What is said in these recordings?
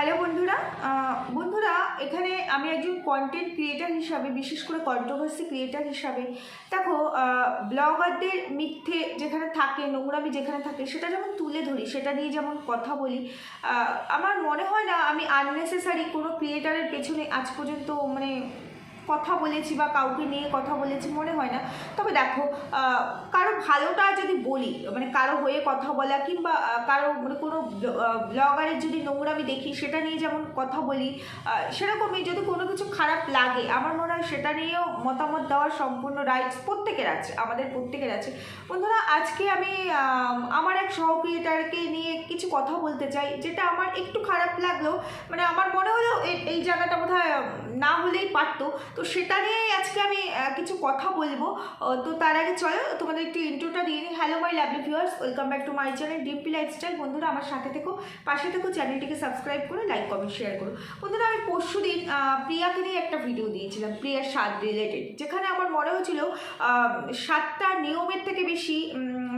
Hello বন্ধুরা বন্ধুরা, এখানে আমি একজন কন্টেন্ট ক্রিয়েটার হিসাবে, বিশেষ করে কন্ট্রোভার্সি ক্রিয়েটার হিসাবে, দেখো ব্লগারদের মিথ্যে যেখানে থাকে, নোংরামি যেখানে থাকে, সেটা যেমন তুলে ধরি, সেটা নিয়ে যেমন কথা বলি আমার মনে হয় না আমি আননেসেসারি কোনো ক্রিয়েটারের পেছনে আজ পর্যন্ত মানে কথা বলেছি বা কাউকে নিয়ে কথা বলেছি মনে হয় না। তবে দেখো কারও ভালোটা যদি বলি মানে কারও হয়ে কথা বলা কিংবা কারও মানে কোনো ব্লগারের যদি নোংরামি দেখি সেটা নিয়ে যেমন কথা বলি সেরকমই যদি কোনো কিছু খারাপ লাগে আমার মনে হয় সেটা নিয়েও মতামত দেওয়ার সম্পূর্ণ রাইটস প্রত্যেকের আছে আমাদের প্রত্যেকের আছে। বন্ধুরা আজকে আমি আমার এক সহক্রিয়েটারকে নিয়ে কিছু কথা বলতে চাই যেটা আমার একটু খারাপ লাগল মানে আমার মনে হলো এই- জায়গাটা উম, না হলেই পারতো। তো সেটা নিয়েই আজকে আমি কিছু কথা বলব। তো তার আগে চলো, তোমাদের একটু ইন্ট্রোটা দিয়ে নিই। Hello my lovely viewers welcome back to my channel DP lifestyle বন্ধুরা, আমার সাথে থেকো, পাশে থেকো চ্যানেলটিকে সাবস্ক্রাইব করে লাইক কমেন্ট শেয়ার করো। বন্ধুরা, আমি পরশু দিন প্রিয়াকে নিয়ে একটা ভিডিও দিয়েছিলাম, প্রিয়ার স্বাদ রিলেটেড যেখানে আমার মনে হয়েছিল সাতটা নিয়মের থেকে বেশি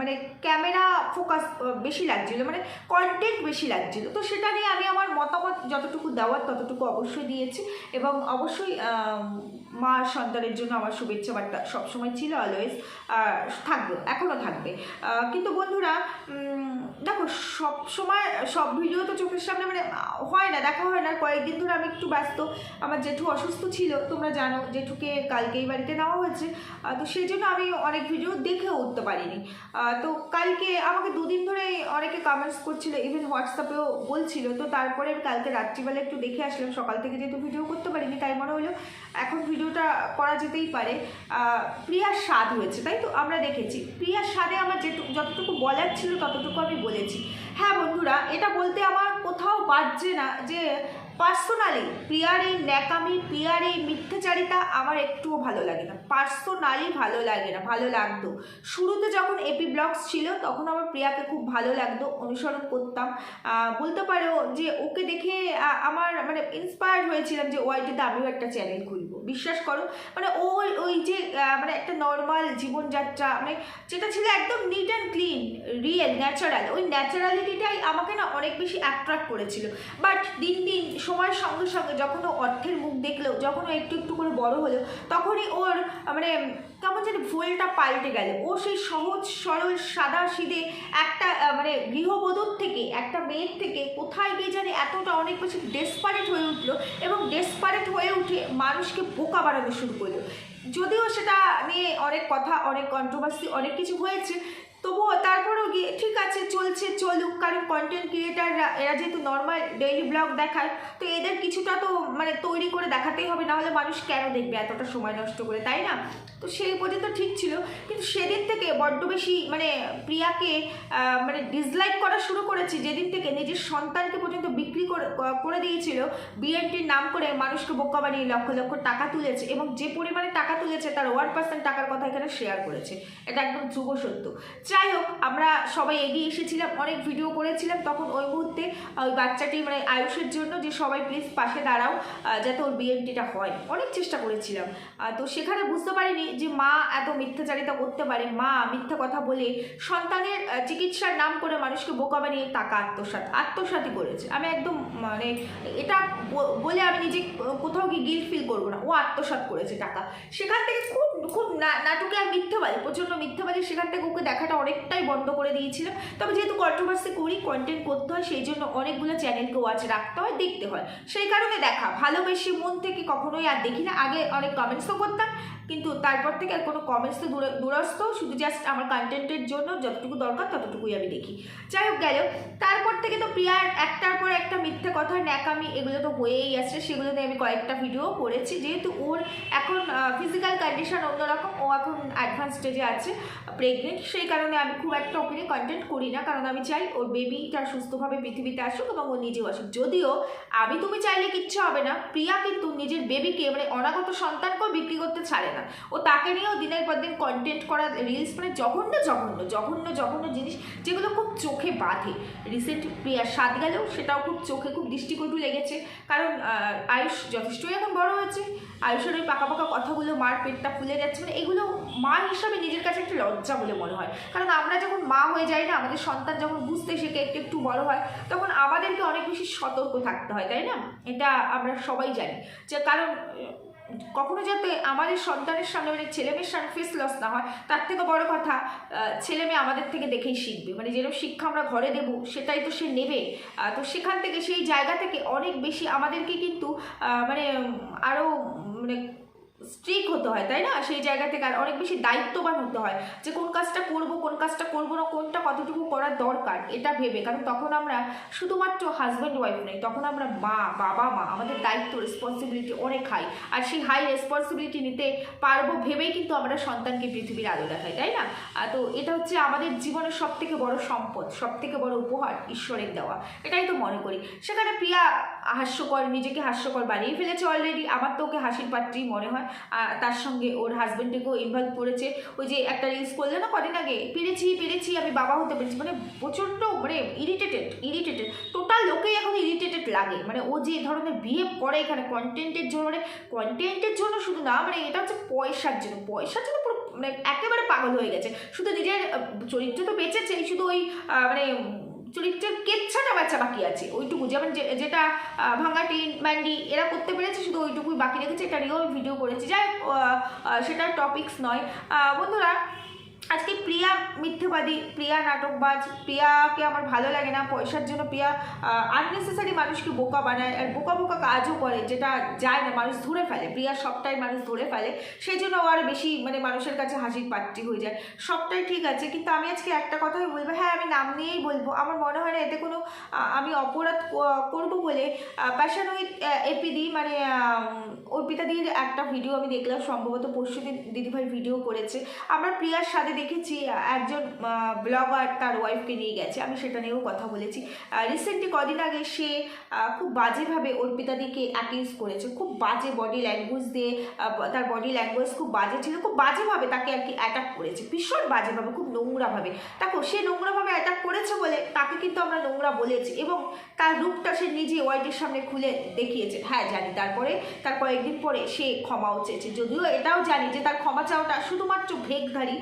মানে ক্যামেরা ফোকাস বেশি লাগছিল মানে কন্টেন্ট বেশি লাগছিল। তো সেটা নিয়ে আমি আমার মতামত যতটুকু দেওয়ার ততটুকু অবশ্যই দিয়েছি এবং অবশ্যই মা সন্তানের জন্য আমার শুভেচ্ছা বার্তা সবসময় ছিল অলওয়েজ থাকবে এখনও থাকবে। কিন্তু বন্ধুরা দেখো, সব সময়, সব ভিডিও তো চোখের সামনে মানে হয় না, দেখা হয় না। কয়েকদিন ধরে আমি একটু ব্যস্ত। আমার জেঠু অসুস্থ ছিল, তোমরা জানো, জেঠুকে কালকেই বাড়িতে নেওয়া হয়েছে। তো সেই জন্য আমি অনেক ভিডিও দেখেও উঠতে পারিনি। তো কালকে আমাকে দুদিন ধরে অনেকে কমেন্টস করছিল ইভেন হোয়াটসঅ্যাপেও বলছিল। তো তারপরে কালকে রাত্রিবেলা একটু দেখে আসলাম। সকাল থেকে যেহেতু ভিডিও করতে পারিনি, তাই মনে হলো, এখন ভিডিওটা করা যেতেই পারে। প্রিয়ার স্বাদ হয়েছে, তাই তো? আমরা দেখেছি। প্রিয়ার স্বাদে আমার যেটুকু যতটুকু বলার ছিল, ততটুকু আমি বলেছি। হ্যাঁ বন্ধুরা এটা বলতে আমার কোথাও বাজছে না যে পার্সোনালি প্রিয়ার এই ন্যাকামি প্রিয়ার এই মিথ্যাচারিতা আমার একটুও ভালো লাগে না। পার্সোনালি ভালো লাগে না, ভালো লাগতো। শুরুতে যখন এপি ব্লগস ছিল, তখন আমার প্রিয়াকে খুব ভালো লাগতো, অনুসরণ করতাম। বলতে পারো যে, ওকে দেখে আমার মানে ইন্সপায়ার্ড হয়েছিলাম যে ওয়াইটিতে আমিও একটা চ্যানেল খুলবো। বিশ্বাস করো মানে ও ওই যে মানে একটা নর্মাল জীবনযাত্রা মানে যেটা ছিল একদম neat and clean real natural ওই ন্যাচারালিটিটাই আমাকে না অনেক বেশি অ্যাট্রাক্ট করেছিল। বাট দিন দিন সময়ের সঙ্গে সঙ্গে যখন ও অর্থের মুখ দেখল যখন ও একটু একটু করে বড় হলো তখনই ওর মানে কেমন যেন ভুলটা পাল্টে গেল। ও সেই সহজ, সরল, সাদা সিধে একটা মানে গৃহবধূর থেকে, একটা মেয়ের থেকে কোথায় গিয়ে জানে এতটা অনেক বেশি ডেসপারেট হয়ে উঠল এবং ডেসপারেট হয়ে উঠে মানুষকে বোকা বানানো শুরু করল। যদিও সেটা নিয়ে অনেক কথা, অনেক কন্ট্রোভার্সি অনেক কিছু হয়েছে তবুও তারপরেও গিয়ে, ঠিক আছে, চলছে, চলুক, কারণ কন্টেন্ট ক্রিয়েটাররা এরা যেহেতু নর্মাল ডেইলি ব্লগ দেখায়, তো এদের কিছুটা তো মানে তৈরি করে দেখাতেই হবে, নাহলে মানুষ কেন দেখবে এতটা সময় নষ্ট করে, তাই না? তো সেই পর্যন্ত ঠিক ছিল, কিন্তু সেদিন থেকে বড্ড বেশি মানে প্রিয়াকে মানে ডিসলাইক করা শুরু করেছে, যেদিন থেকে নিজের সন্তানকে পর্যন্ত বিক্রি করে দিয়েছিল বিএনটির নাম করে মানুষকে বোকা বানিয়ে লক্ষ লক্ষ টাকা তুলেছে, এবং যে পরিমাণে টাকা তুলেছে, তার ওয়ান পার্সেন্ট টাকার কথা এখানে শেয়ার করেছে, এটা একদম যুব সত্য যাই হোক আমরা সবাই এগিয়ে এসেছিলাম, অনেক ভিডিও করেছিলাম, তখন ওই মুহূর্তে ওই বাচ্চাটি মানে আয়ুষের জন্য যে সবাই প্লিজ পাশে দাঁড়াও যাতে ওর বিএনটিটা হয়। অনেক চেষ্টা করেছিলাম। তো সেখানে বুঝতে পারিনি যে মা এত মিথ্যাচারিতা করতে পারে। মা মিথ্যা কথা বলে সন্তানের চিকিৎসার নাম করে মানুষকে বোকা বানিয়ে টাকা আত্মসাৎ আত্মসাতই করেছে। আমি একদম মানে এটা বলে আমি নিজে কোথাও গিয়ে গিল ফিল করব না। ও আত্মসাৎ করেছে টাকা। সেখান থেকে খুব খুব নাটকে আর মিথ্যাবাদী, প্রচণ্ড মিথ্যাবাদী সেখান থেকে ওকে দেখাটা অনেকটাই বন্ধ করে দিয়েছিলাম। তবে যেহেতু কন্ট্রোভার্সি করি কন্টেন্ট করতে হয়, সেই জন্য অনেকগুলো চ্যানেলকে ওয়াচ রাখতে হয়, দেখতে হয়। সেই কারণে দেখা, ভালোবেসে মন থেকে কখনোই আর দেখি না। আগে অনেক কমেন্টসও করতাম কিন্তু তারপর থেকে আর কোনো কমেন্টস তো দূরে দূরস্থ, শুধু জাস্ট আমার কন্টেন্টের জন্য যতটুকু দরকার ততটুকুই আমি দেখি। যাই হোক, গেল। তারপর থেকে তো প্রিয়ার একটার পর একটা মিথ্যে কথা, ন্যাকামি, এগুলো তো হয়েই আসছে। সেগুলোতে আমি কয়েকটা ভিডিও করেছি। যেহেতু ওর এখন ফিজিক্যাল কন্ডিশন অন্যরকম, ও এখন অ্যাডভান্স স্টেজে আছে প্রেগনেন্ট সেই কারণে আমি খুব একটা ওপেনে কন্টেন্ট করি না। কারণ আমি চাই ওর বেবিটা সুস্থভাবে পৃথিবীতে আসুক এবং ও নিজেও আসুক। যদিও আমি তুমি চাইলে কিচ্ছু হবে না, প্রিয়া কিন্তু নিজের বেবিকে মানে অনাগত সন্তানকেও বিক্রি করতে ছাড়ে না। না। ও তাকে নিয়েও দিনের পর দিন কন্টেন্ট করা রিলস মানে জঘন্য জঘন্য জঘন্য জঘন্য জিনিস যেগুলো খুব চোখে বাঁধে। রিসেন্ট প্রিয়ার স্বাদ গেলেও সেটাও খুব চোখে খুব দৃষ্টিকটু লেগেছে। কারণ আয়ুষ যথেষ্টই এখন বড় হয়েছে। আয়ুষের ওই পাকা পাকা কথাগুলো, মার পেটটা ফুলে যাচ্ছে মানে এগুলো মা হিসাবে নিজের কাছে একটা লজ্জা বলে মনে হয়। কারণ আমরা যখন মা হয়ে যাই না, আমাদের সন্তান যখন বুঝতে শেখে একটু একটু বড় হয়, তখন আমাদেরকে অনেক বেশি সতর্ক থাকতে হয়, তাই না? এটা আমরা সবাই জানি। যে কারণ কখনো যাতে আমাদের সন্তানের সামনে মানে ছেলে মেয়ের সামনে ফেস লস না হয়, তার থেকে বড় কথা ছেলে মেয়ে আমাদের থেকে দেখেই শিখবে। মানে যেরকম শিক্ষা আমরা ঘরে দেব, সেটাই তো সে নেবে। তো সেখান থেকে, সেই জায়গা থেকে অনেক বেশি আমাদেরকে কিন্তু মানে আরও মানে স্ট্রিক হতে হয়, তাই না? সেই জায়গা থেকে আর অনেক বেশি দায়িত্ববান হতে হয় যে কোন কাজটা করব, কোন কাজটা করব না, কোনটা কতটুকু করার দরকার, এটা ভেবে। কারণ তখন আমরা শুধুমাত্র হাজব্যান্ড ওয়াইফ নেই, তখন আমরা মা, বাবা, মা, আমাদের দায়িত্ব রেসপন্সিবিলিটি অনেক হাই আর সেই হাই রেসপন্সিবিলিটি নিতে পারব ভেবেই কিন্তু আমরা সন্তানকে পৃথিবীর আলো দেখাই, তাই না? তো এটা হচ্ছে আমাদের জীবনের সব থেকে বড় সম্পদ সব থেকে বড় উপহার ঈশ্বরের দেওয়া। এটাই তো মনে করি। সেখানে প্রিয়া হাস্যকর, নিজেকে হাস্যকর বানিয়ে ফেলেছে অলরেডি আমার তো ওকে হাসির পাত্রই মনে হয়। তার সঙ্গে ওর হাজবেন্ডকেও ইনভলভ করেছে ওই যে একটা রিলস করলে না কদিন আগে, পেরেছি পেরেছি, আমি বাবা হতে পেরেছি। মানে প্রচণ্ড মানে ইরিটেটেড ইরিটেটেড টোটাল লোকেই এখন ইরিটেটেড লাগে। মানে ও যে ধরনের বিহেভ করে এখানে কন্টেন্টের জন্য মানে কন্টেন্টের জন্য শুধু না মানে এটা হচ্ছে পয়সার জন্য। পয়সার জন্য পুরো মানে একেবারে পাগল হয়ে গেছে। শুধু নিজের চরিত্র তো বেঁচেছে শুধু ওই মানে চরিত্রের কেচ্ছাটা বেচা বাকি আছে। ওইটুকু, যেমন যেটা ভাঙাটি ম্যান্ডি এরা করতে পেরেছে, শুধু ওইটুকুই বাকি রেখেছে, এটা নিয়েও ভিডিও করেছি। যাই সেটা টপিকস নয়। বন্ধুরা আজকে প্রিয়া মিথ্যেবাদী প্রিয়া নাটকবাজ প্রিয়াকে আমার ভালো লাগে না পয়সার জন্য প্রিয়া আননেসেসারি মানুষকে বোকা বানায় আর বোকা বোকা কাজও করে যেটা যায় না মানুষ ধরে ফেলে প্রিয়া সবটাই মানুষ ধরে ফেলে সেই জন্য ও আর বেশি মানে মানুষের কাছে হাসির পাত্রী হয়ে যায়। সবটাই ঠিক আছে কিন্তু আমি আজকে একটা কথাই বলব হ্যাঁ আমি নাম নিয়েই বলব আমার মনে হয় না এতে কোনো আমি অপরাধ করব বলে প্যাশন এপিডি মানে আহ, অর্পিতাদির একটা ভিডিও আমি দেখলাম সম্ভবত পরশুদিন দিদিভাই ভিডিও করেছে। আমরা প্রিয়ার সাথে দেখেছি, একজন ব্লগার তার ওয়াইফকে নিয়ে গেছে, আমি সেটা নিয়েও কথা বলেছি। রিসেন্টলি কদিন আগে সে খুব বাজেভাবে অর্পিতাদিকে অ্যাকিউজ করেছে। খুব বাজে বডি ল্যাঙ্গুয়েজ দিয়ে তার বডি ল্যাঙ্গুয়েজ খুব বাজে ছিল, খুব বাজেভাবে তাকে আর কি অ্যাটাক করেছে। ভীষণ বাজেভাবে, খুব নোংরাভাবে। দেখো, সে নোংরাভাবে অ্যাটাক করেছে বলে তাকে কিন্তু আমরা নোংরা বলেছি এবং তার রূপটা সে নিজে ওয়াইডের সামনে খুলে দেখিয়েছে। হ্যাঁ জানি। তারপরে, তার কয়েকদিন পরে সে ক্ষমাও চেয়েছে। যদিও এটাও জানি যে তার ক্ষমা চাওয়াটা শুধুমাত্র ভেগধারী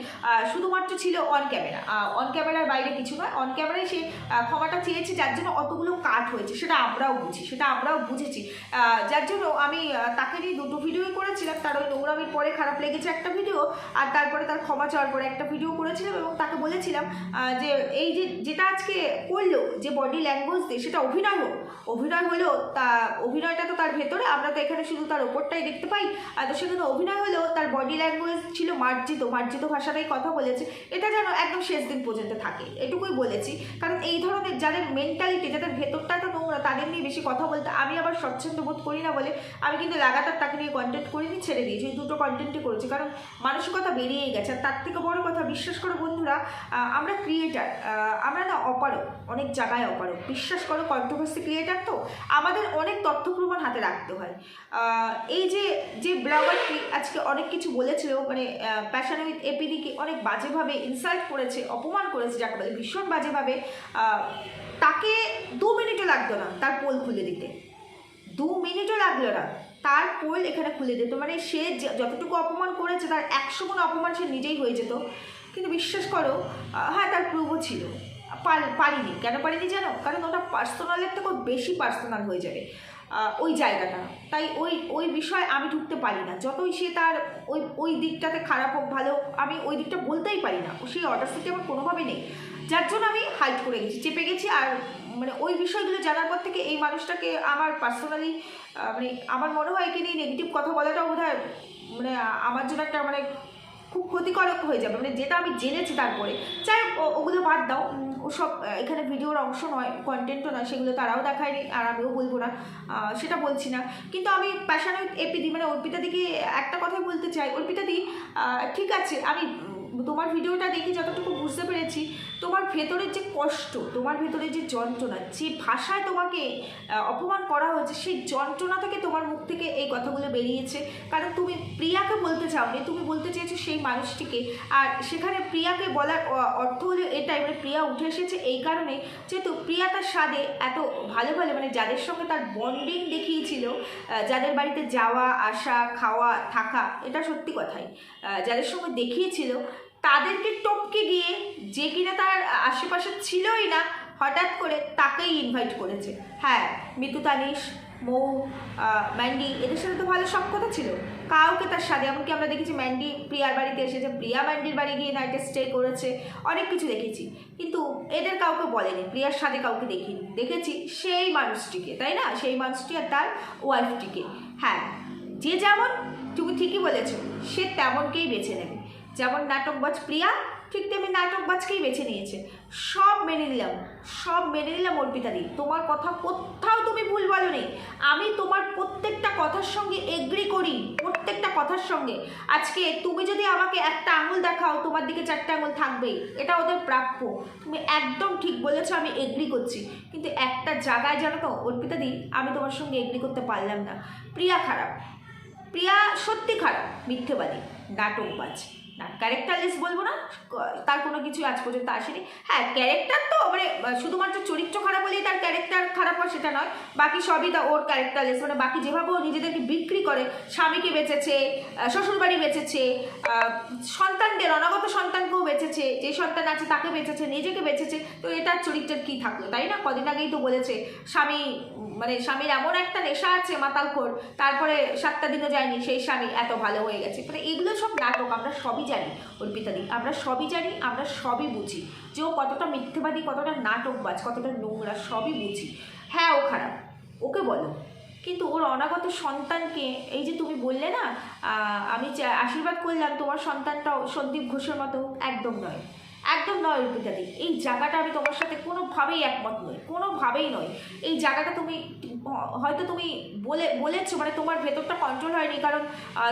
শুধুমাত্র ছিল অন ক্যামেরা অন ক্যামেরার বাইরে কিছু নয় অন ক্যামেরায় সে ক্ষমাটা চেয়েছে, যার জন্য অতগুলো কাট হয়েছে, সেটা আমরাও বুঝি, সেটা আমরাও বুঝেছি। যার জন্য আমি তাকে নিয়ে দুটো ভিডিওই করেছিলাম, তার ওই নোংরামির পরে খারাপ লেগেছে একটা ভিডিও আর তারপরে তার ক্ষমা চাওয়ার পরে একটা ভিডিও করেছিলাম এবং তাকে বলেছিলাম যে এই যে, যেটা আজকে করল, যে বডি ল্যাঙ্গুয়েজ দিয়ে, সেটা অভিনয় হোক। অভিনয় হলেও তা, অভিনয়টা তো তার ভেতরে, আমরা তো এখানে শুধু তার ওপরটাই দেখতে পাই। আর তো সেখানে অভিনয় হলেও তার বডি ল্যাঙ্গুয়েজ ছিল মার্জিত মার্জিত ভাষাটাই কথা বলেছে, এটা যেন একদম শেষ দিন পর্যন্ত থাকে। এটুকুই বলেছি। কারণ এই ধরনের যাদের মেন্টালিটি যাদের ভেতরটা তো নোংরা, তাদের নিয়ে বেশি কথা বলতে আমি আবার স্বচ্ছন্দ বোধ করি না বলে আমি কিন্তু লাগাতার তাকে নিয়ে কন্টেন্ট করিনি, ছেড়ে দিয়েছি। দুটো কন্টেন্টই করেছি। কারণ মানসিকতা বেরিয়েই গেছে। আর তার থেকে বড় কথা, বিশ্বাস করো বন্ধুরা আমরা ক্রিয়েটার আমরা না অপারক অনেক জায়গায় অপারক বিশ্বাস করো কন্ট্রোভার্সি ক্রিয়েটার তো, আমাদের অনেক তথ্য প্রমাণ হাতে রাখতে হয়। এই যে যে ব্লগারটি আজকে অনেক কিছু বলেছিল মানে প্যাশন উইথ এপিডিকে অনেক বাজেভাবে ইনসাল্ট করেছে, অপমান করেছে, যাকে বলে ভীষণ বাজেভাবে তাকে দু মিনিটও লাগতো না তার পোল খুলে দিতে। দু মিনিটও লাগল না তার পোল এখানে খুলে দিত। মানে সে যতটুকু অপমান করেছে, তার একশো গুণ অপমান সে নিজেই হয়ে যেত। কিন্তু বিশ্বাস করো হ্যাঁ তার প্রভু ছিল। পার- পারিনি কেন পারিনি জানো? কারণ ওটা পার্সোনালের থেকেও বেশি পার্সোনাল হয়ে যাবে। ওই জায়গাটা। তাই ওই ওই বিষয়ে আমি ঢুকতে পারি না। যতই সে তার ওই ওই দিকটাতে খারাপ হোক ভালো আমি ওই দিকটা বলতেই পারি না। সেই অর্ডারসিটি আমার কোনোভাবে নেই। যার জন্য আমি হাইট করে গেছি চেপে গেছি। আর মানে ওই বিষয়গুলো জানার পর থেকে এই মানুষটাকে আমার পার্সোনালি মানে আমার মনে হয় নিয়ে নেগেটিভ কথা বলাটাও বোধ মানে আমার জন্য একটা মানে খুব ক্ষতিকারক হয়ে যাবে। মানে যেটা আমি জেনেছি তারপরে। যাই হোক, ওগুলো বাদ দাও। ওসব এখানে ভিডিওর অংশ নয় কন্টেন্টও নয়, সেগুলো তারাও দেখায়নি, আর আমিও বলব না সেটা বলছি না। কিন্তু আমি প্যাশান এপিদি মানে অর্পিতা দিকে একটা কথাই বলতে চাই। অর্পিতা দি ঠিক আছে, আমি তোমার ভিডিওটা দেখে যতটুকু বুঝতে পেরেছি তোমার ভেতরের যে কষ্ট, তোমার ভেতরের যে যন্ত্রণা, যে ভাষায় তোমাকে অপমান করা হয়েছে, সেই যন্ত্রণা থেকে তোমার মুখ থেকে এই কথাগুলো বেরিয়েছে। কারণ তুমি প্রিয়াকে বলতে চাওনি তুমি বলতে চেয়েছো সেই মানুষটিকে। আর সেখানে প্রিয়াকে বলার অর্থ হলো এটাই মানে প্রিয়া উঠে এসেছে। এই কারণে যেহেতু প্রিয়া তার স্বাদে এত ভালো ভালো মানে যাদের সঙ্গে তার বন্ডিং দেখিয়েছিল যাদের বাড়িতে যাওয়া, আসা, খাওয়া, থাকা, এটা সত্যি কথাই। যাদের সঙ্গে দেখিয়েছিল তাদেরকে টপকে গিয়ে যে কিনা তার আশেপাশে ছিলই না, হঠাৎ করে তাকেই ইনভাইট করেছে। হ্যাঁ মিতু তানিশ, মৌ ম্যান্ডি, এদের সাথে তো ভালো সব কথা ছিল। কাউকে তার সাথে, এমনকি আমরা দেখেছি ম্যান্ডি প্রিয়ার বাড়িতে এসেছে, প্রিয়া ম্যান্ডির বাড়ি গিয়ে নাইটে স্টে করেছে, অনেক কিছু দেখেছি। কিন্তু এদের কাউকে বলেনি, প্রিয়ার সাথে কাউকে দেখিনি। দেখেছি সেই মানুষটিকে, তাই না? সেই মানুষটি আর তার ওয়াইফটিকে হ্যাঁ যে যেমন তুমি ঠিকই বলেছ, সে তেমনকেই বেছে নেবে। যেমন নাটকবাজ প্রিয়া, ঠিক তেমনি নাটকবাজকেই বেছে নিয়েছে। সব মেনে নিলাম, সব মেনে নিলাম অর্পিতাদি তোমার কথা কোথাও তুমি ভুল বলো বলনি। আমি তোমার প্রত্যেকটা কথার সঙ্গে এগ্রি করি, প্রত্যেকটা কথার সঙ্গে। আজকে তুমি যদি আমাকে একটা আঙুল দেখাও, তোমার দিকে চারটে আঙুল থাকবেই। এটা ওদের প্রাপ্য। তুমি একদম ঠিক বলেছ, আমি এগ্রি করছি। কিন্তু একটা জায়গায় জানো তো অর্পিতাদি আমি তোমার সঙ্গে এগ্রি করতে পারলাম না। প্রিয়া খারাপ। প্রিয়া সত্যি খারাপ, মিথ্যেবাদী নাটকবাজ না ক্যারেক্টারলেস বলব না, তার কোনো কিছু আজ পর্যন্ত আসেনি। হ্যাঁ ক্যারেক্টার তো মানে শুধুমাত্র চরিত্র খারাপ হলেই তার ক্যারেক্টার খারাপ হয় সেটা নয়, বাকি সবই তা ওর ক্যারেক্টারলেস মানে বাকি যেভাবে ও নিজেদেরকে বিক্রি করে, স্বামীকে বেঁচেছে শ্বশুরবাড়ি বেচেছে সন্তানদের, অনাগত সন্তানকেও বেচেছে, যে সন্তান আছে তাকে বেঁচেছে, নিজেকে বেঁচেছে, তো এটার চরিত্রের কি থাকল, তাই না? কদিন আগেই তো বলেছে, স্বামী মানে স্বামীর এমন একটা নেশা আছে মাতালখোর তারপরে সাতটা দিনও যায়নি, সেই স্বামী এত ভালো হয়ে গেছে। মানে এগুলো সব নাটক, আমরা সবই জানি অর্পিতাদি আমরা সবই জানি, আমরা সবই বুঝি। যে ও কতটা মিথ্যেবাদী, কতটা নাটকবাজ, কতটা নোংরা, সবই বুঝি। হ্যাঁ ও খারাপ, ওকে বলো। কিন্তু ওর অনাগত সন্তানকে, এই যে তুমি বললে না আমি আশীর্বাদ করলাম, তোমার সন্তানটাও সন্দীপ ঘোষের মতো, একদম নয়। একদম নয় অর্পিতাদি এই জায়গাটা আমি তোমার সাথে কোনোভাবেই একমত নই, কোনোভাবেই নয় এই জায়গাটা তুমি হয়তো তুমি বলে, বলেছ মানে তোমার ভেতরটা কন্ট্রোল হয়নি, কারণ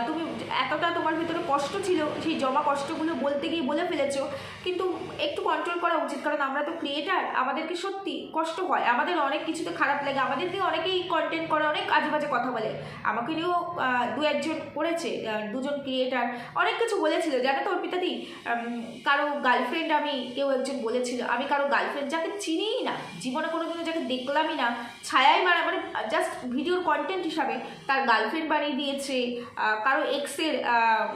তুমি এতটা তোমার ভেতরে কষ্ট ছিল, সেই জমা কষ্টগুলো বলতে গিয়ে বলে ফেলেছো, কিন্তু একটু কন্ট্রোল করা উচিত, কারণ আমরা তো ক্রিয়েটার আমাদেরকে সত্যি কষ্ট হয়, আমাদের অনেক কিছুতে খারাপ লাগে, আমাদের নিয়ে অনেকেই কন্টেন্ট করে, অনেক আজে বাজে কথা বলে, আমাকে নিয়েও দু একজন করেছে দুজন ক্রিয়েটার অনেক কিছু বলেছিল, জানো তো অর্পিতাদি কারও গার্লফ্রেন্ড আমি, কেউ একজন বলেছিল, আমি কারও গার্লফ্রেন্ড যাকে চিনিই না, জীবনে কোনোদিনও যাকে দেখলামই না ছায়াই মারা মানে জাস্ট ভিডিওর কন্টেন্ট হিসাবে তার গার্লফ্রেন্ড বানিয়ে দিয়েছে কারও এক্সের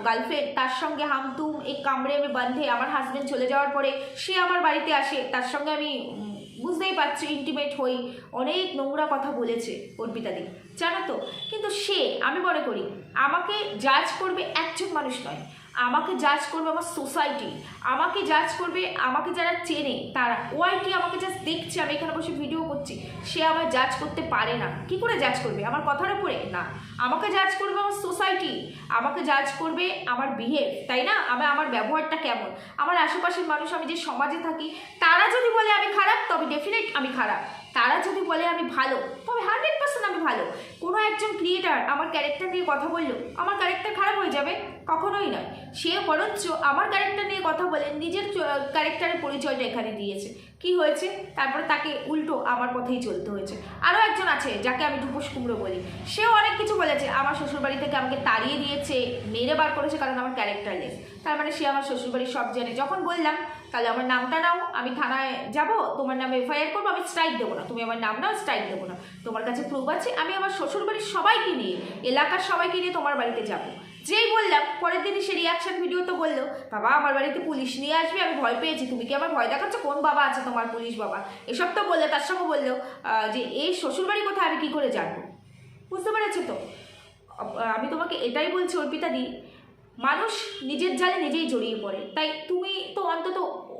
গার্লফ্রেন্ড তার সঙ্গে হামতুম এই কামড়ে আমি বান্ধে, আমার হাজব্যান্ড চলে যাওয়ার পরে সে আমার বাড়িতে আসে, তার সঙ্গে আমি বুঝতেই পারছি ইন্টিমেট হই, অনেক নোংরা কথা বলেছে অর্পিতাদি জানো তো? কিন্তু সে, আমি মনে করি, আমাকে জাজ করবে একজন মানুষ নয়। আমাকে জাজ করবে আমার সোসাইটি আমাকে জাজ করবে, আমাকে যারা চেনে, তারা ওয়াইটি আমাকে জাস্ট দেখছে, আমি এখানে বসে ভিডিও করছি, সে আমার জাজ করতে পারে না। কি করে জাজ করবে? আমার কথার উপরে? না। আমাকে জাজ করবে আমার সোসাইটি আমাকে জাজ করবে আমার বিহেভ তাই না? আমার আমার ব্যবহারটা কেমন? আমার আশেপাশের মানুষ, আমি যে সমাজে থাকি, তারা আমি খারাপ তবে ডেফিনেট আমি খারাপ। তারা যদি বলে আমি ভালো, তবে হান্ড্রেড পার্সেন্ট আমি ভালো। কোনো একজন ক্রিয়েটার আমার ক্যারেক্টার নিয়ে কথা বলল, আমার ক্যারেক্টার খারাপ হয়ে যাবে, কখনোই নয়। সে বরঞ্চ আমার ক্যারেক্টার নিয়ে কথা বলে, নিজের ক্যারেক্টারের পরিচয়টা এখানে দিয়েছে। কি হয়েছে? তারপরে তাকে উল্টো আমার পথেই চলতে হয়েছে। আরও একজন আছে, যাকে আমি ঢুপোস কুমড়ো বলি। সেও অনেক কিছু বলেছে, আমার শ্বশুরবাড়ি থেকে আমাকে তাড়িয়ে দিয়েছে, মেরে বার করেছে কারণ আমার ক্যারেক্টারলেস তার মানে সে আমার শ্বশুরবাড়ির সব জানে। যখন বললাম তাহলে আমার নামটা নাও, আমি থানায় যাব, তোমার নামে এফআইআর করব, আমি স্ট্রাইক দেবো না। তুমি আমার নাম নাও স্ট্রাইক দেবো না। তোমার কাছে প্রুফ আছে, আমি আমার শ্বশুরবাড়ির সবাইকে নিয়ে, এলাকার সবাইকে নিয়ে তোমার বাড়িতে যাব। যেই বললাম, পরের দিনই সে রিয়াকশান ভিডিও তো বলল, বাবা, আমার বাড়িতে পুলিশ নিয়ে আসবে, আমি ভয় পেয়েছি, তুমি কি আমার ভয় দেখাচ্ছ? কোন বাবা আছে তোমার পুলিশ বাবা? এসব তো বললে, তার সঙ্গে বলল যে এই শ্বশুরবাড়ি কোথায়? আমি কী করে জানব? বুঝতে পেরেছ তো? আমি তোমাকে এটাই বলছি অর্পিতাদি মানুষ নিজের জালে নিজেই জড়িয়ে পড়ে। তাই তুমি তো অন্তত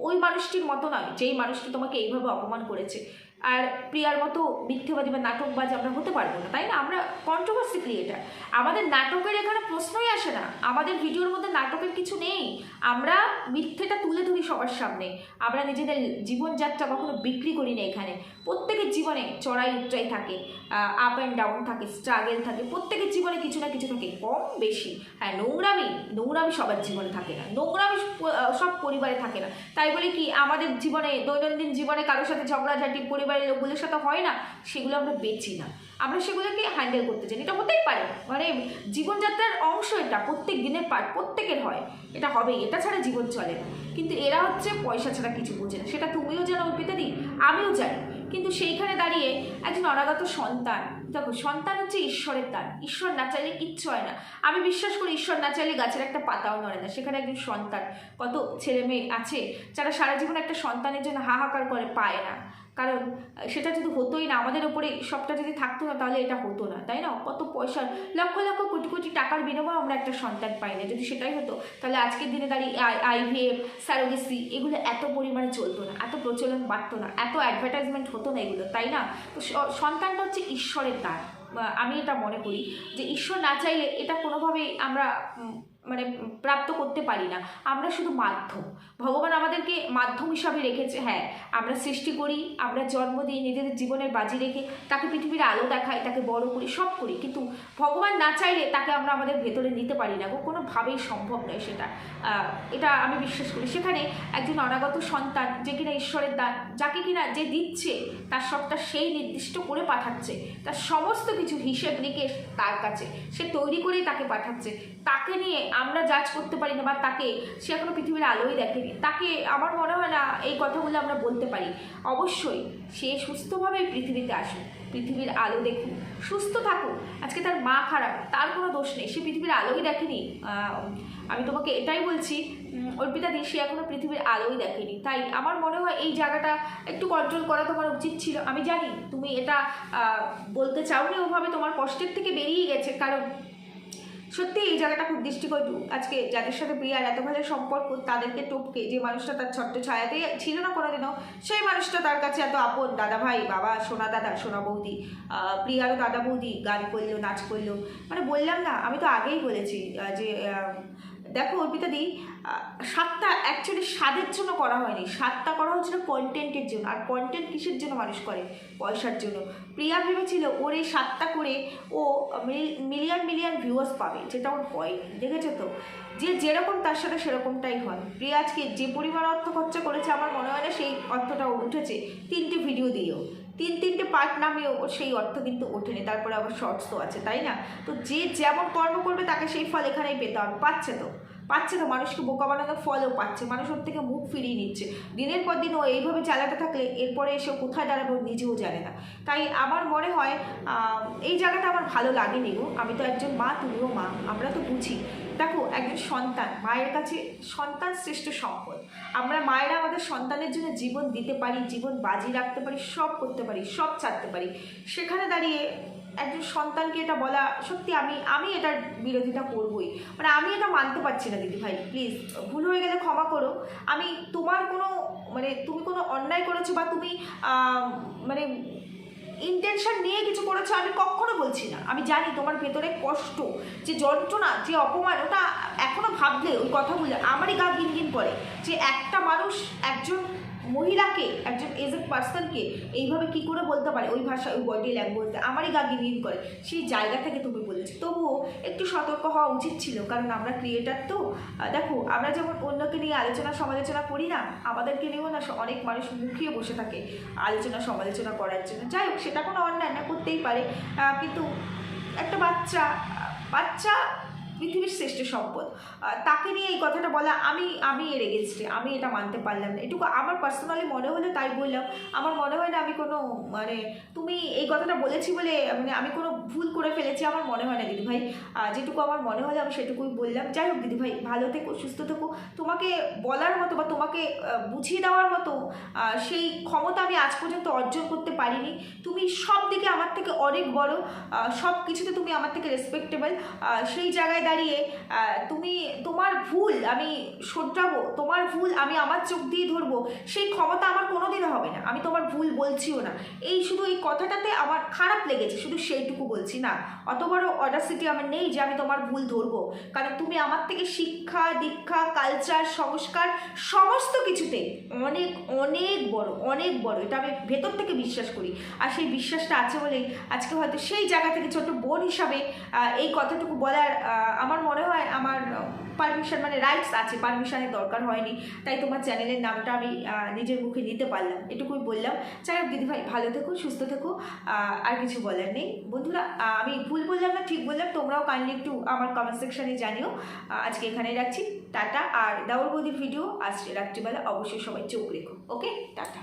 ওই মানুষটির মতো নয়, যেই মানুষটি তোমাকে এইভাবে অপমান করেছে। আর প্রিয়ার মতো মিথ্যেবাদী বা নাটকবাজ আমরা হতে পারব না, তাই না? আমরা কন্ট্রোভার্সি ক্রিয়েটার আমাদের নাটকের এখানে প্রশ্নই আসে না। আমাদের ভিডিওর মধ্যে নাটকের কিছু নেই। আমরা মিথ্যেটা তুলে ধরি সবার সামনে। আমরা নিজেদের জীবনযাত্রা কখনো বিক্রি করি না এখানে। প্রত্যেকের জীবনে চড়াই উচ্চাই থাকে আপ অ্যান্ড ডাউন থাকে স্ট্রাগেল থাকে। প্রত্যেকের জীবনে কিছু না কিছু থাকে, কম বেশি। হ্যাঁ নোংরামি নোংরামি সবার জীবনে থাকে না। নোংরামি সব পরিবারে থাকে না। তাই বলে কি, আমাদের জীবনে, দৈনন্দিন জীবনে কারোর সাথে ঝগড়াঝাটি পরিবারের লোকগুলোর সাথে হয় না, সেগুলো আমরা বেচি না। আমরা সেগুলোকে হ্যান্ডেল করতে চাই এটা হতেই পারে। মানে জীবনযাত্রার অংশ এটা, প্রত্যেক দিনের পার্ট প্রত্যেকের হয়। এটা হবেই, এটা ছাড়া জীবন চলে কিন্তু এরা হচ্ছে পয়সা ছাড়া কিছু বোঝে না। সেটা তুমিও জানো, অর্পিতা দি, আমিও জানি। কিন্তু সেইখানে দাঁড়িয়ে একজন অনাগত সন্তান, দেখো, সন্তান হচ্ছে ঈশ্বরের দান। ঈশ্বর না চাইলে কিচ্ছু হয় না। আমি বিশ্বাস করি ঈশ্বর না চাইলে গাছের একটা পাতাও নড়ে না। সেখানে একজন সন্তান, কত ছেলে মেয়ে আছে, যারা সারা জীবন একটা সন্তানের জন্য হাহাকার করে, পায় না। কারণ, সেটা যদি হতোই না, আমাদের ওপরে সবটা যদি থাকতো না, তাহলে এটা হতো না, তাই না? কত পয়সার লক্ষ লক্ষ কোটি কোটি টাকার বিনিময়ে আমরা একটা সন্তান পাই না। যদি সেটাই হতো, তাহলে আজকের দিনে দাঁড়িয়ে আইভিএফ স্যারোগেসি এগুলো এত পরিমাণে চলতো না, এত প্রচলন বাড়তো না, এত অ্যাডভার্টাইজমেন্ট হতো না এগুলো, তাই না? তো সন্তানটা হচ্ছে ঈশ্বরের দান। আমি এটা মনে করি যে ঈশ্বর না চাইলে এটা কোনোভাবেই আমরা মানে প্রাপ্ত করতে পারি না। আমরা শুধু মাধ্যম। ভগবান আমাদেরকে মাধ্যম হিসাবে রেখেছে হ্যাঁ আমরা সৃষ্টি করি, আমরা জন্ম দিই, নিজেদের জীবনের বাজি রেখে তাকে পৃথিবীর আলো দেখাই, তাকে বড় করি, সব করি, কিন্তু ভগবান না চাইলে তাকে আমরা আমাদের ভেতরে নিতে পারি না গো, কোনোভাবেই সম্ভব নয় সেটা। এটা আমি বিশ্বাস করি। সেখানে একজন অনাগত সন্তান যে কিনা ঈশ্বরের দান যাকে কিনা যে দিচ্ছে, তার সবটা সেই নির্দিষ্ট করে পাঠাচ্ছে, তার সমস্ত কিছু হিসেব নিকেশ তার কাছে, সে তৈরি করেই তাকে পাঠাচ্ছে। তাকে নিয়ে আমরা জাজ করতে পারি না বা তাকে, সে এখনও পৃথিবীর আলোই দেখেনি। তাকে আমার মনে হয় না এই কথাগুলো আমরা বলতে পারি। অবশ্যই সে সুস্থভাবে পৃথিবীতে আসুক, পৃথিবীর আলো দেখুক, সুস্থ থাকুক। আজকে তার মা খারাপ, তার কোনো দোষ নেই, সে পৃথিবীর আলোই দেখেনি। আমি তোমাকে এটাই বলছি অর্পিতা দি, সে এখনও পৃথিবীর আলোই দেখেনি। তাই আমার মনে হয় এই জায়গাটা একটু কন্ট্রোল করা তোমার উচিত ছিল। আমি জানি তুমি এটা বলতে চাওনি ওভাবে, তোমার কষ্টের থেকে বেরিয়ে গেছে। কারণ সত্যি এই জায়গাটা খুব দৃষ্টিকটু। আজকে যাদের সাথে প্রিয়ার এত ভালো সম্পর্ক, তাদেরকে টপকে যে মানুষটা তার ছোট্ট ছায়াতে ছিল না কোনোদিনও, সেই মানুষটা তার কাছে এত আপন। দাদা ভাই বাবা, সোনা দাদা, সোনা বৌদি প্রিয়ারও দাদা বৌদি, গান করল, নাচ করল। মানে বললাম না, আমি তো আগেই বলেছি যে দেখো অর্পিতা দি সাতটা অ্যাকচুয়ালি স্বাদের জন্য করা হয়নি। সাতটা করা হয়েছিল কন্টেন্টের জন্য। আর কন্টেন্ট কিসের জন্য মানুষ করে? পয়সার জন্য। প্রিয়া ভেবেছিল, ওর এই সাতটা করে ও মিলিয়ন মিলিয়ন ভিউয়ার্স পাবে। যেটা ওর হয় দেখেছ তো? যে যেরকম তার সাথে সেরকমটাই হয়। প্রিয়া আজকে যে পরিমাণ অর্থ খরচা করেছে, আমার মনে হয় না সেই অর্থটা উঠেছে। তিনটে ভিডিও দিয়েও। তিন, তিনটে পার্ট নামেও সেই অর্থ কিন্তু ওঠেনি। তারপরে আবার শর্টস তো আছে, তাই না? তো যে যেমন কর্ম করবে, তাকে সেই ফল এখানেই পেতে হবে। পাচ্ছে তো? পাচ্ছে না, মানুষকে বোকা বানানোর ফলও পাচ্ছে, মানুষ ওর থেকে মুখ ফিরিয়ে নিচ্ছে। দিনের পর দিন ও এইভাবে চালাতে থাকলে এরপরে এসে কোথায় দাঁড়াবে নিজেও জানে না। তাই আমার মনে হয় এই জায়গাটা আমার ভালো লাগেনি গো। আমি তো একজন মা, তুমিও মা, আমরা তো বুঝি। দেখো, একজন সন্তান, মায়ের কাছে সন্তান শ্রেষ্ঠ সম্পদ। আমরা মায়েরা আমাদের সন্তানের জন্য জীবন দিতে পারি, জীবন বাজি রাখতে পারি, সব করতে পারি, সব ছাড়তে পারি। সেখানে দাঁড়িয়ে একজন সন্তানকে এটা বলা, সত্যি আমি আমি এটার বিরোধিতা করবই। মানে আমি এটা মানতে পারছি না দিদি ভাই প্লিজ ভুল হয়ে গেলে ক্ষমা করো। আমি তোমার কোনো মানে তুমি কোনো অন্যায় করেছ বা তুমি মানে ইন্টেনশন নিয়ে কিছু করেছ আমি কখনো বলছি না। আমি জানি তোমার ভেতরে কষ্ট, যে যন্ত্রণা, যে অপমান, ওটা এখনও ভাবলে ওই কথাগুলো আমারই গা গিন গিন করে যে একটা মানুষ একজন মহিলাকে, একজন এজেড পার্সনকে এইভাবে কি করে বলতে পারে? ওই ভাষা, ওই বডি ল্যাঙ্গুয়েজে আমারই গা গিন করে। সেই জায়গা থেকে তুমি বলেছি। তবুও একটু সতর্ক হওয়া উচিত ছিল। কারণ আমরা ক্রিয়েটার তো। দেখো, আমরা যেমন অন্যকে নিয়ে আলোচনা, সমালোচনা করি না, আমাদেরকে নিয়েও না অনেক মানুষ মুখিয়ে বসে থাকে আলোচনা, সমালোচনা করার জন্য। যাই হোক, সেটা কোনো অন্যায় না, করতেই পারে। কিন্তু একটা বাচ্চা বাচ্চা পৃথিবীর শ্রেষ্ঠ সম্পদ। তাকে নিয়ে এই কথাটা বলা আমি আমি এর এগেনস্টে আমি এটা মানতে পারলাম না। এটুকু আমার পার্সোনালি মনে হলো, তাই বললাম। আমার মনে হয় না আমি কোনো মানে তুমি এই কথাটা বলেছি বলে মানে আমি কোনো ভুল করে ফেলেছি, আমার মনে হয় না দিদিভাই যেটুকু আমার মনে হলো, আমি সেটুকুই বললাম। যাই হোক দিদিভাই ভালো থেকো, সুস্থ থেকো। তোমাকে বলার মতো বা তোমাকে বুঝিয়ে দেওয়ার মতো সেই ক্ষমতা আমি আজ পর্যন্ত অর্জন করতে পারিনি। তুমি সব দিকে আমার থেকে অনেক বড় সব কিছুতে তুমি আমার থেকে রেসপেক্টেবল সেই জায়গায় দাঁড়িয়ে তুমি, তোমার ভুল আমি শোধরাবো, তোমার ভুল আমি আমার চোখ দিয়ে ধরবো, সেই ক্ষমতা আমার কোনোদিনও হবে না। আমি তোমার ভুল বলছিও না। এই শুধু এই কথাটাতে আমার খারাপ লেগেছে, শুধু সেইটুকু বলছি না। অত বড় অডাসিটি আমার নেই যে আমি তোমার ভুল ধরবো। কারণ তুমি আমার থেকে শিক্ষা, দীক্ষা কালচার সংস্কার সমস্ত কিছুতে অনেক অনেক বড় অনেক বড়। এটা আমি ভেতর থেকে বিশ্বাস করি। আর সেই বিশ্বাসটা আছে বলেই আজকে হয়তো সেই জায়গা থেকে ছোট বোন হিসাবে এই কথাটুকু বলার আমার মনে হয় আমার পারমিশন মানে রাইটস আছে পারমিশনের দরকার হয়নি। তাই তোমার চ্যানেলের নামটা আমি নিজের মুখে নিতে পারলাম, এটুকুই বললাম। যাই হোক দিদিভাই ভালো থেকো, সুস্থ থেকো। আর কিছু বলার নেই। বন্ধুরা আমি ভুল বললাম না, ঠিক বললাম, তোমরাও কাইন্ডলি একটু আমার কমেন্ট সেকশনে জানিও। আজকে এখানেই রাখছি। টাটা, আর দাউর বৌদির ভিডিও আসছে রাত্রিবেলা অবশ্যই সবাই চোখ রেখো ওকে টাটা।